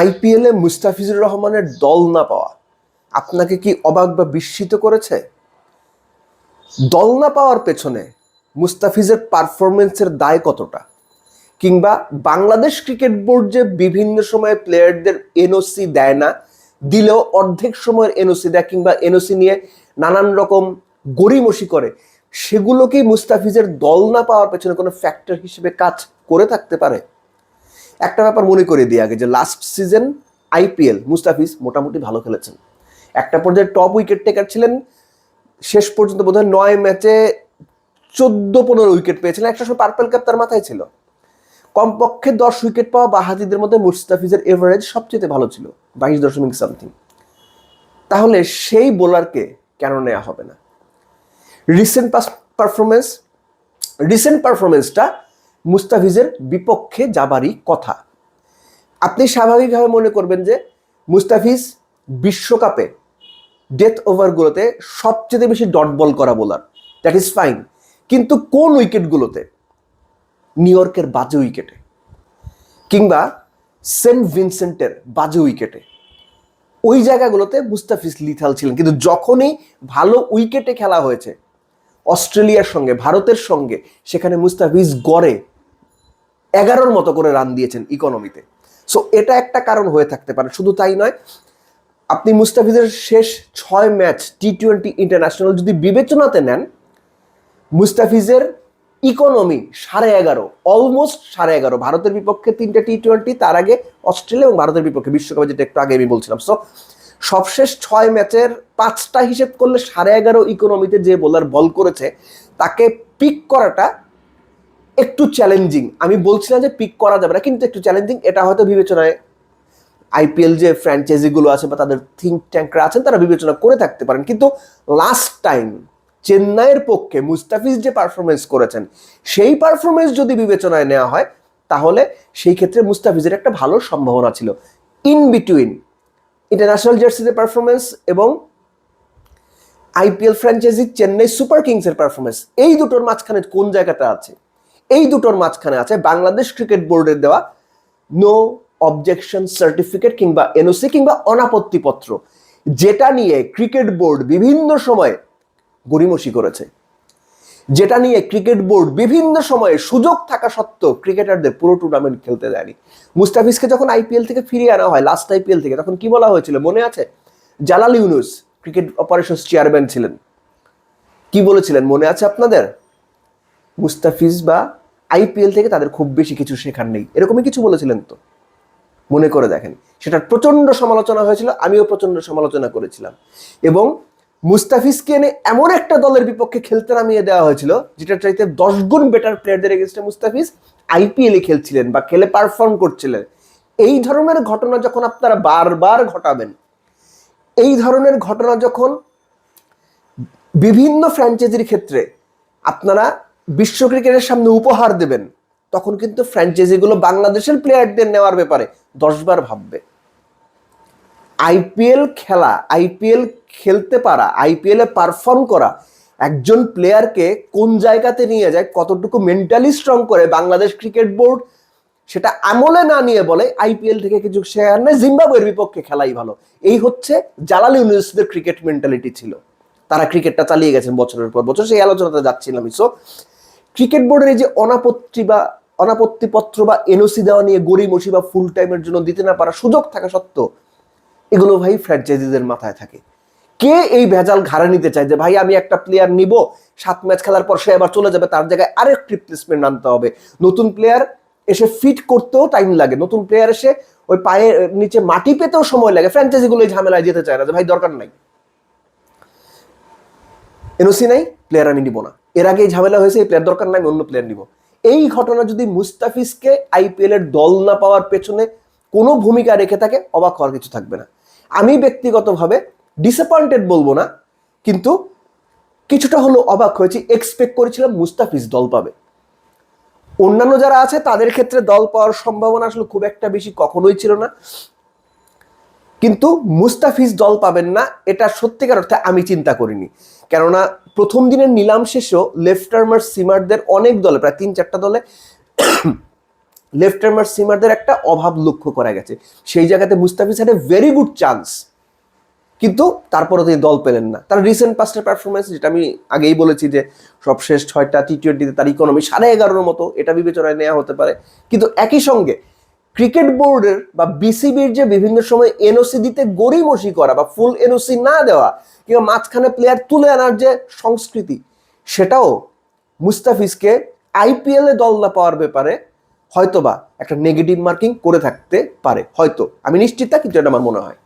আইপিএলে মুস্তাফিজুর রহমানের দল না পাওয়া আপনাকে কি অবাক বা বিস্মিত করেছে? দল না পাওয়ার পেছনে মুস্তাফিজের পারফরমেন্সের দায় কতটা? কিংবা বাংলাদেশ ক্রিকেট বোর্ড যে বিভিন্ন সময়ে প্লেয়ারদের এনওসি দেয় না, দিলেও অর্ধেক সময়ের এনওসি দেয় কিংবা এনওসি নিয়ে নানান রকম গড়িমসি করে, সেগুলো কি মুস্তাফিজের দল না পাওয়ার পেছনে কোনো ফ্যাক্টর হিসেবে কাজ করে থাকতে পারে? একটা ব্যাপার মনে করে দিই আগে যে লাস্ট সিজন আইপিএল মুস্তাফিজ মোটামুটি ভালো খেলেছেন। একটা পর্যায়ে টপ উইকেট টেকার ছিলেন, শেষ পর্যন্ত বোধহয় নয় ম্যাচে চোদ্দ পনেরো উইকেট পেয়েছিলেন, একটা সময় পার্পেল কাপ তার মাথায় ছিল। কমপক্ষে দশ উইকেট পাওয়া বাহাদিদের মধ্যে মুস্তাফিজের এভারেজ সবচেয়ে ভালো ছিল, বাইশ দশমিক সামথিং তাহলে সেই বোলারকে কেন নেওয়া হবে না? রিসেন্ট পারফরমেন্স রিসেন্ট পারফরমেন্সটা মুস্তাফিজের বিপক্ষে যাবারই কথা। আপনি স্বাভাবিকভাবে মনে করবেন যে মুস্তাফিজ বিশ্বকাপে ডেথ ওভারগুলোতে সবচেয়ে বেশি ডট বল করা বোলার দ্যাট ইজ ফাইন কিন্তু কোন উইকেটগুলোতে নিউ ইয়র্কের বাজে উইকেটে কিংবা সেন্ট ভিনসেন্টের বাজে উইকেটে ওই জায়গাগুলোতে মুস্তাফিজ লিথাল ছিলেন। কিন্তু যখনই ভালো উইকেটে খেলা হয়েছে, অস্ট্রেলিয়ার সঙ্গে, ভারতের সঙ্গে, সেখানে মুস্তাফিজ গড়ে এগারোর মতো করে রান দিয়েছেন ইকোনমিতে সো এটা একটা কারণ হয়ে থাকতে পারে, শুধু তাই নয়, আপনি মুস্তাফিজের শেষ ছয় ম্যাচ টি টোয়েন্টি ইন্টারন্যাশনাল যদি বিবেচনাতে নেন, মুস্তাফিজের ইকোনমি সাড়ে এগারো অলমোস্ট সাড়ে এগারো। ভারতের বিপক্ষে তিনটে টি টোয়েন্টি তার আগে অস্ট্রেলিয়া এবং ভারতের বিপক্ষে বিশ্বকাপে যেটা একটু আগে আমি বলছিলাম। সো সবশেষ ছয় ম্যাচের পাঁচটা হিসেব করলে সাড়ে এগারো ইকোনমিতে যে বোলার বল করেছে, তাকে পিক করাটা একটু চ্যালেঞ্জিং আমি বলছিলাম যে পিক করা যাবে না, কিন্তু একটু চ্যালেঞ্জিং এটা হয়তো বিবেচনায় আইপিএল যে ফ্র্যাঞ্চাইজিগুলো আছে বা তাদের থিঙ্ক ট্যাঙ্করা আছেন, তারা বিবেচনা করে থাকতে পারেন। কিন্তু লাস্ট টাইম চেন্নাইয়ের পক্ষে মুস্তাফিজ যে পারফরমেন্স করেছেন, সেই পারফরমেন্স যদি বিবেচনায় নেওয়া হয়, তাহলে সেই ক্ষেত্রে মুস্তাফিজের একটা ভালো সম্ভাবনা ছিল। ইন বিটুইন ইন্টারন্যাশনাল জার্সিদের পারফরমেন্স এবং আইপিএল ফ্র্যাঞ্চাইজি চেন্নাই সুপার কিংসের পারফরমেন্স এই দুটোর মাঝখানে কোন জায়গাটা আছে? এই দুটোর মাঝখানে আছে বাংলাদেশ ক্রিকেট বোর্ডের দেওয়া নো অবজেকশন সার্টিফিকেট কিংবা এনওসি কিংবা অনাপত্তিপত্র, যেটা নিয়ে ক্রিকেট বোর্ড বিভিন্ন সময়ে গড়িমসি করেছে। যেটা নিয়ে ক্রিকেট বোর্ড বিভিন্ন সময়ে সুযোগ থাকা সত্ত্বেও ক্রিকেটারদের পুরো টুর্নামেন্ট খেলতে দেয়নি। মুস্তাফিজকে যখন আইপিএল থেকে ফিরিয়ে আনা হয় লাস্ট আইপিএল থেকে, তখন কি বলা হয়েছিল? মনে আছে? Jalal Yunus cricket operations chairman ছিলেন। কি বলেছিলেন? মনে আছে আপনাদের? মুস্তাফিজ বা আইপিএল থেকে তাদের খুব বেশি কিছু শেখার নেই। এরকমই কিছু বলেছিলেন তো। মনে করে দেখেন। সেটার প্রচণ্ড সমালোচনা হয়েছিল, আমিও প্রচণ্ড সমালোচনা করেছিলাম। এবং মুস্তাফিজকে এনে এমন একটা দলের বিপক্ষে খেলতে নামিয়ে দেওয়া হয়েছিল যেটা চাইতে দশ গুণ বেটার প্লেয়ারদের এগেনস্টে মুস্তাফিজ আইপিএলে খেলছিলেন বা খেলে পারফর্ম করছিলেন। এই ধরনের ঘটনা যখন আপনারা বারবার ঘটাবেন, এই ধরনের ঘটনা যখন বিভিন্ন ফ্র্যাঞ্চাইজির ক্ষেত্রে আপনারা বিশ্ব ক্রিকেটের সামনে উপহার দেবেন, তখন কিন্তু ফ্র্যাঞ্চাইজিগুলো বাংলাদেশের প্লেয়ারদের নেওয়ার ব্যাপারে দশবার ভাববে। আইপিএল খেলা আইপিএল খেলতে পারা আইপিএলে পারফর্ম করা, একজন প্লেয়ারকে কোন জায়গাতে নিয়ে যায়, কতটুকু মেন্টালি স্ট্রং করে বাংলাদেশ ক্রিকেট বোর্ড, সেটা আমলে না নিয়ে বলে আইপিএল থেকে কিছু শেয়ার নেই জিম্বাবুয়ের বিপক্ষে খেলাই ভালো। এই হচ্ছে জালাল ইউনিভার্সিটির ক্রিকেট মেন্টালিটি ছিল। তারা ক্রিকেটটা চালিয়ে গেছেন বছরের পর বছর, সেই আলোচনাতে যাচ্ছিলাম সো ক্রিকেট বোর্ডের এই যে অনাপত্তি বা অনাপত্তিপত্র বা এনওসি দেওয়া নিয়ে গড়িমসি বা ফুল টাইমের জন্য দিতে না পারা সুযোগ থাকা সত্ত্বেও এগুলো ভাই ফ্র্যাঞ্চাইজিদের মাথায় থাকে। কে এই ভেজাল ঘাড়ে নিতে চায় যে, ভাই, আমি একটা প্লেয়ার নিব, সাত ম্যাচ খেলার পর সে আবার চলে যাবে, তার জায়গায় আরেক রিপ্লেসমেন্ট আনতে হবে। নতুন প্লেয়ার এসে ফিট করতেও টাইম লাগে। নতুন প্লেয়ার এসে ওই পায়ের নিচে মাটি পেতেও সময় লাগে। ফ্র্যাঞ্চাইজিগুলো ঝামেলায় যেতে চায় না যে, ভাই, দরকার নাই। এনওসি নাই প্লেয়ার আমি নিব না। এর আগে ঝামেলা হয়েছে, এই প্লেয়ার দরকার নাই, আমি অন্য প্লেয়ার নিব। এই ঘটনা যদি মুস্তাফিজকে আইপিএল এর দল না পাওয়ার পেছনে কোনো ভূমিকা রেখে থাকে, অবাক হওয়ার কিছু থাকবে না। আমি ব্যক্তিগতভাবে ডিসঅ্যাপয়েন্টেড বলব না, কিন্তু কিছুটা হলো অবাক হয়েছি এক্সপেক্ট করেছিলাম মুস্তাফিজ দল পাবে। অন্যান্য যারা আছে, তাদের ক্ষেত্রে দল পাওয়ার সম্ভাবনা আসলে খুব একটা বেশি কখনোই ছিল না। কিন্তু মুস্তাফিজ দল পাবেন না, এটা সত্যিকার অর্থে আমি চিন্তা করিনি। কেননা প্রথম দিনের নিলাম শেষেও লেফট আর্মার সিমারদের অনেক দলে, প্রায় তিন চারটা দলে লেফট আর্মার সিমারদের একটা অভাব লক্ষ্য করা গেছে। সেই জায়গাতে Mustafiz had a very good chance কিন্তু তারপরে তিনি দল পেলেন না। তার রিসেন্ট পাস্টের পারফরমেন্স যেটা আমি আগেই বলেছি যে সবশেষ ছয়টা টি টোয়েন্টিতে তার ইকোনমি সাড়ে এগারোর মতো, এটা বিবেচনায় নেওয়া হতে পারে। কিন্তু একই সঙ্গে ক্রিকেট বোর্ডের বা বিসিবির যে বিভিন্ন সময় এনওসি দিতে গড়িমসি করা বা ফুল এনওসি না দেওয়া কিংবা মাঝখানে প্লেয়ার তুলে আনার যে সংস্কৃতি, সেটাও মুস্তাফিজকে আইপিএলে দল না পাওয়ার ব্যাপারে হয়তোবা একটা নেগেটিভ মার্কিং করে থাকতে পারে, হয়তো। আমি নিশ্চিত কিন্তু এটা আমার মনে হয়।